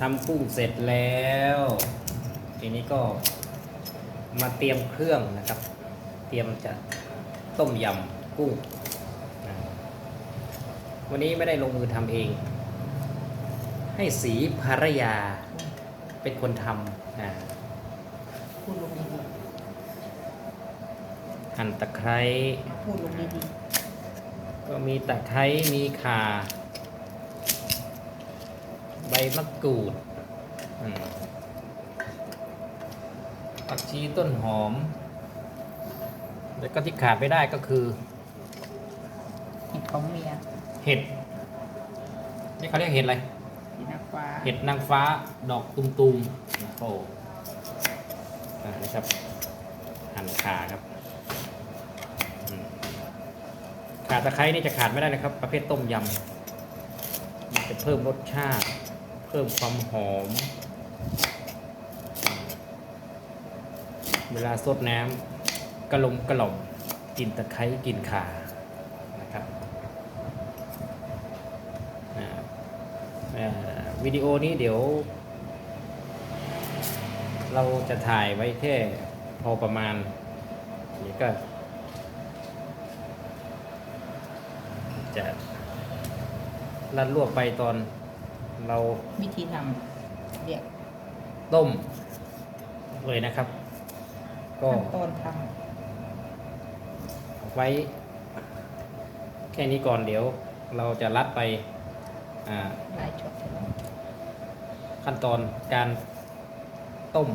ทำกุ้งเสร็จแล้ว ทีนี้ก็มาเตรียมเครื่องนะครับ เตรียมจะต้มยำกุ้งนะวันนี้ไม่ได้ลงมือทำเอง ให้สีภรรยาเป็นคนทำนะพูดลงดีหั่นตะไคร้ๆพูดลงดีก็มีตะไคร้มีข่า ใบมะกรูดอืมผักชีต้นหอม แล้วก็ที่ขาดไม่ได้ก็คือๆเห็ดของเมียเห็ดนี่เขาเรียกเห็ดอะไรสีนางฟ้า เห็ดนางฟ้าดอกตุมๆโอ้โหอ่านะครับหั่นขาครับอืมขาตะไคร้นี่จะขาดไม่ได้นะครับ ประเภทต้มยำมันจะเพิ่มรสชาติ เพิ่มความหอม เวลาซดน้ำกระลมกระหล่อมกลิ่นตะไคร้กลิ่นข่านะครับวิดีโอนี้เดี๋ยว เราจะถ่ายไว้แค่พอประมาณนี่ก็ จะลัดลวกไปตอน เราวิธีทำเรียกต้มเลยนะครับ ก็ขั้นตอนทไว้ แค่นี้ก่อนเดี๋ยว เราจะลัดไปอ่าำหลายช็อตใช่ไหมขั้นตอนการต้ม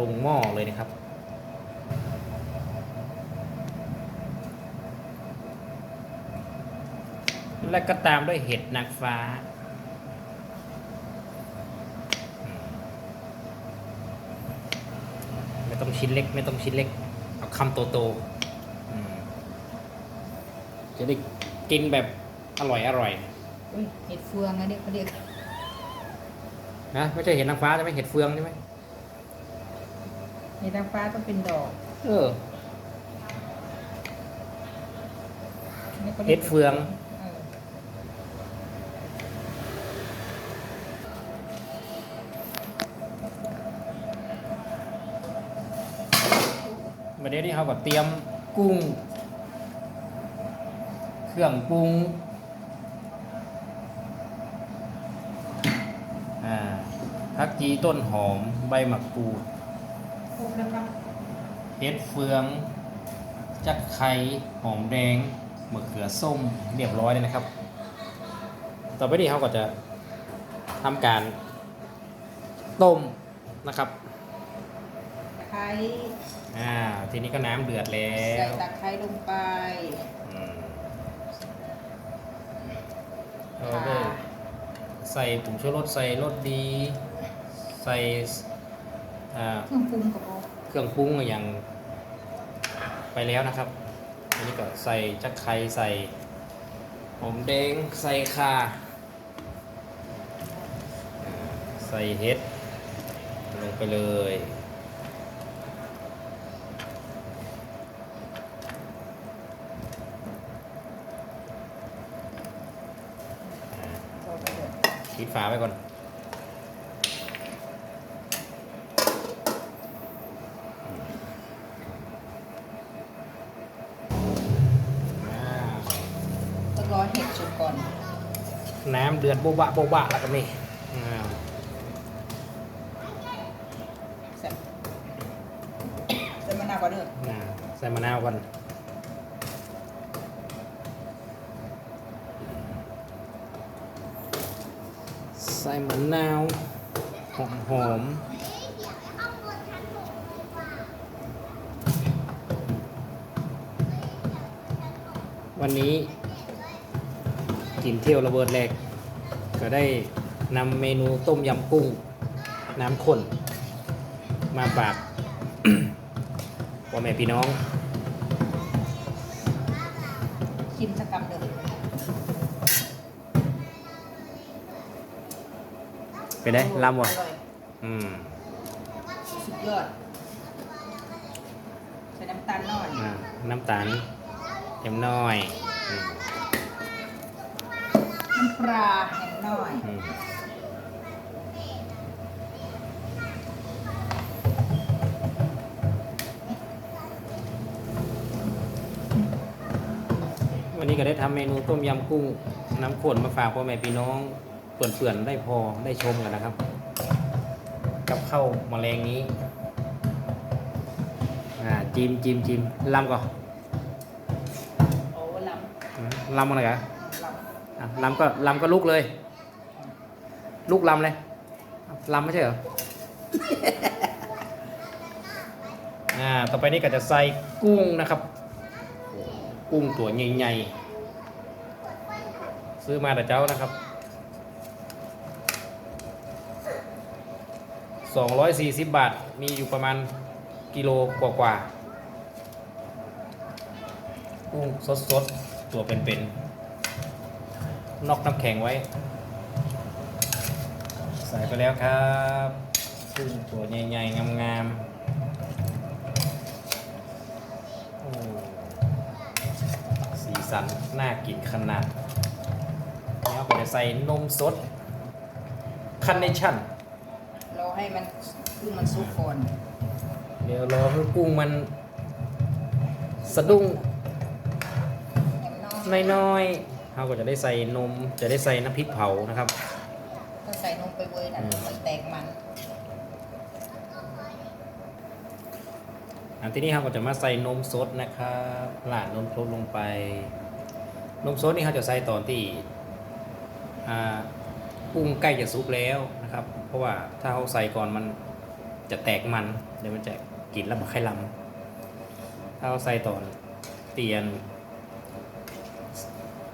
ลงหม้อเลยนะครับและก็ตามด้วยเห็ดนางฟ้า ไม่ ต้องชิ้นเล็ก ไม่ต้องชิ้นเล็ก เอาคำโตๆอืมจะได้กินแบบอร่อยอร่อยอุ้ยเห็ดเฟืองอันนี้เขาเรียกนะไม่ใช่เห็ดนางฟ้าใช่ไหมเห็ดเฟืองใช่ไหมเห็ดนางฟ้าต้องเป็นดอกเออนี่ขารีเห็ยกดเฟือง ประเดี๋ยวนี้เขาก็เตรียมกุ้ง เครื่องปรุงอ่าผักจีต้นหอมใบมะกรูดพูดนะครับเห็ดเฟือง จักไข่หอมแดงมะเขือส้มเรียบร้อยเลยนะครับ ต่อไปนี้เขาก็จะทำการต้มนะครับตะไค ร้ อ่าทีนี้ก็น้ำเดือดแล้ใส่วตะไคร้ลงไป อืมเราค่ะได้ใส่ผงชูรสใส่รสดี ใส่อ่า เครื่องปรุงกับโอเครื่องปรุงอย่างไปแล้วนะครับ อันนี้ก็ใส่จักไคร้ใส่หอมแดงใส่ข่าอ่าใส่เห็ดลงไปเลย เราไปเลย ปิดฝาไว้ก่อนอ่าต้องรอเห็ดสุกก่อน น้ำเดือดโบบะโบบะแล้วกันนี่อ้าวใส่ใส่มะนาวก่อนเด้ออ่าใส่มะนาวก่อน ใส่มะนาวหอมหอมวันนี้กินเที่ยวระเบิดแรก ก็ได้นำเมนูต้มยำกุ้ง น้ำข้น มาฝากพ่อแม่พี่น้อง ชิมสักคำเด้อ เป็นไงล่ำวะมดอืมสุดยอดใส่น้ำตาลหน่อยอน้ำตาลเต็มน้อยน้ำปลาแห้งหน่อยอวันนี้ก็ได้ทำเมนูต้มยำกุ้งน้ำข้นมาฝากพ่อแม่พี่น้อง เปื่อนๆได้พอได้ชมกันนะครับ กับข้าวแมลงนี้อ่าจิมจิมจิมลำก่อนโอ้ลอืมลำอะไรกันำลอะลำก็ลำก็ลุกเลย ลุกลำเลยลำไม่ใช่เหรอ อ่าต่อไปนี้ก็จะใส่กุ้งนะครับกุ้งตัวใหญ่ๆซื้อมาแต่เจ้านะครับ 240 บาท มีอยู่ประมาณกิโลกว่าๆกุ้งสดๆตัวเป็นๆนอกน้ำแข็งไว้ ใส่ไปแล้วครับกุ้งตัวใหญ่ๆ งามๆสีสัน น่ากินขนาดแล้วก็จะใส่นมสดคันเนชั่น ให้มันคือมันสุกก่อนเดี๋ยวรอให้กุ้งมัน สะดุ้งอย่างน้อยน้อยๆเราก็จะได้ใส่นม จะได้ใส่น้ำพริกเผานะครับถ้าใส่นมไปเว้ยนะอืมมันแตกมันอันที่นี้เราก็จะมาใส่นมสดนะครับลาดนมสดลงไป นมสดนี่เขาจะใส่ตอนที่อ่า กุ้งใกล้จะสุกแล้วนะครับ เพราะว่าถ้าเขาใส่ก่อนมันจะแตกมันเดี๋ยวมันจะกินแล้วมันไข่ลำถ้าเขาใส่ตอนเตียน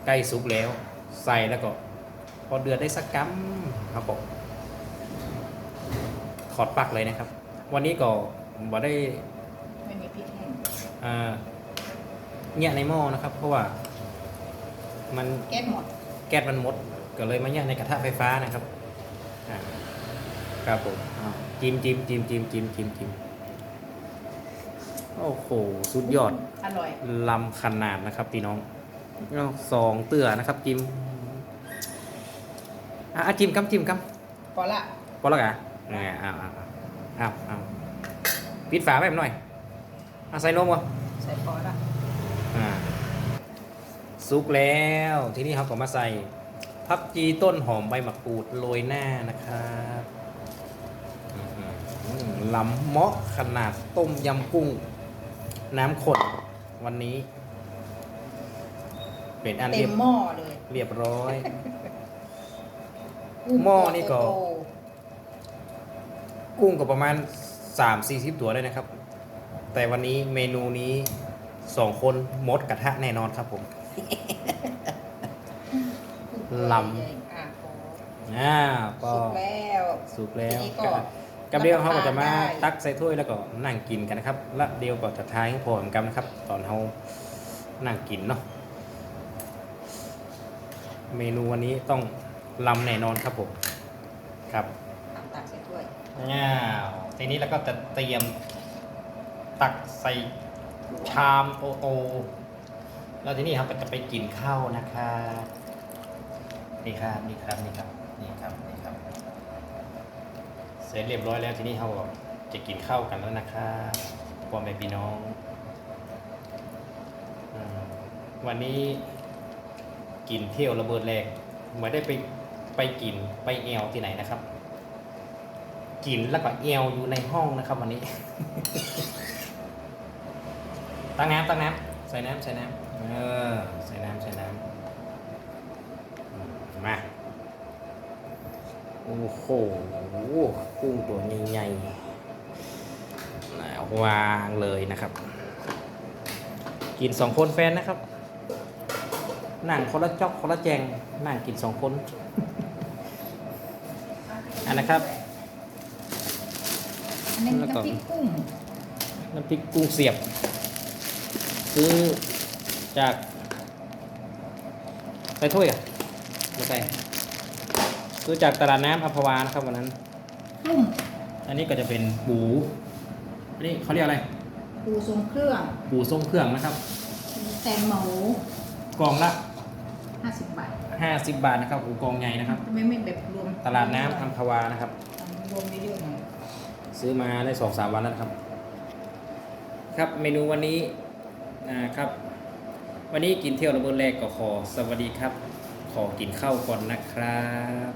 ใกล้สุกแล้ว ใส่แล้วก็ พอเดือดได้สักกัมเขาก็ถอดปลักเลยนะครับ วันนี้ก็บ่ได้ไม่มีพริกแห้งอ่าเนี่ยในหม้อนะครับ เพราะว่า มันแก๊สหมด แก๊สมันหมด ก็เลยมาเนี่ยในกระทะไฟฟ้านะครับอ่าครับผมอ้าวจิ้มจิ้มจิ้มจิ้มจิ้มจิ้มจิ้มโอ้โหสุดยอดอร่อยลำขนาดนะครับพี่น้องเอาสองเตือนะครับจิ้มอะอะจิ้มกัมจิ้มกัมพอละพอแล้วกะอ่าอ้าวอ้าวอ้าวอ้าวปิดฝาไว้หน่อยเอาใส่นมก่อนใส่พอละอ่าสุกแล้ว ทีนี้เราก็มาใส่ พักจีต้นหอมใบมะกรูดโรยหน้านะครับอื้อหือลำเหมาะขนาดต้มยำกุ้ง น้ำข้นวันนี้ เป็นอันเต็เรียมบหม้อเลยเรียบร้อยกุ้งหม้อนี่ก็โตกุ้งก็ประมาณ3-40ตัวได้นะครับ แต่วันนี้เมนูนี้สองคนมดกระทะแน่นอนครับผมๆ ลำอะพออ่าก็สุกแล้วสุกแล้วทีนี้ก็ กับเดียวเขาก็จะมารับประทานได้ ตักใส่ถ้วยแล้วก็นั่งกินกันนะครับและเดียวก็จะทายให้พอเหมือนกันนะครับ ตอนเขานั่งกินเนาะเมนูวันนี้ต้องลำแน่นอนครับผมครับ ตักใส่ถ้วยอ้าวทีนี้เราก็จะเตรียมตักใส่ชามโตๆแล้วทีนี้ครับก็จะไปกินข้าวนะครับ นี่ครับนี่ครับนี่ครับนี่ครับนี่ครับ เสร็จเรียบร้อยแล้วทีนี้เราจะกินข้าวกันแล้วนะครับพ่อแม่พี่น้อง วันนี้กินเที่ยวระเบิดแรกไม่ได้ไปไปกินไปแอวที่ไหนนะครับ กินแล้วก็แอวอยู่ในห้องนะครับ วันนี้ตั้งน้ำตั้งน้ำใส่น้ำใส่น้ำเออใส่น้ำใส่น้ำอืมมา โอ้โหกุ้งตัวใหญ่ๆนะวางเลยนะครับ กินสองคนแฟนนะครับนั่งคนละจอกคนละแจงนั่งกินสองคนอันนะครับอันนี้แล้วก็น้ำพริกกุ้งน้ำพริกกุ้งเสียบ ซื้อจากใส่ถ้วยอะไม่ใส่ ซื้อจากตลาดน้ำอัมพวานะครับวันนั้นกุ้งอันนี้ก็จะเป็นปูอันนี้เขาเรียกอะไร ปูทรงเครื่องปูส้มเครื่องนะครับ แตงหมูกล่องละ50บาท50 บาทนะครับอูกองใหญ่นะครับ ทำไมไม่แบบรวมตลาดน้ำอัมพวานะครับ รวมเยอะๆหน่อยซื้อมาได้สองสามวันแล้วนะครับ ครับเมนูวันนี้นะครับ วันนี้กินเที่ยวระเบิดแรกก็ขอสวัสดีครับ ขอกินข้าวก่อนนะครับ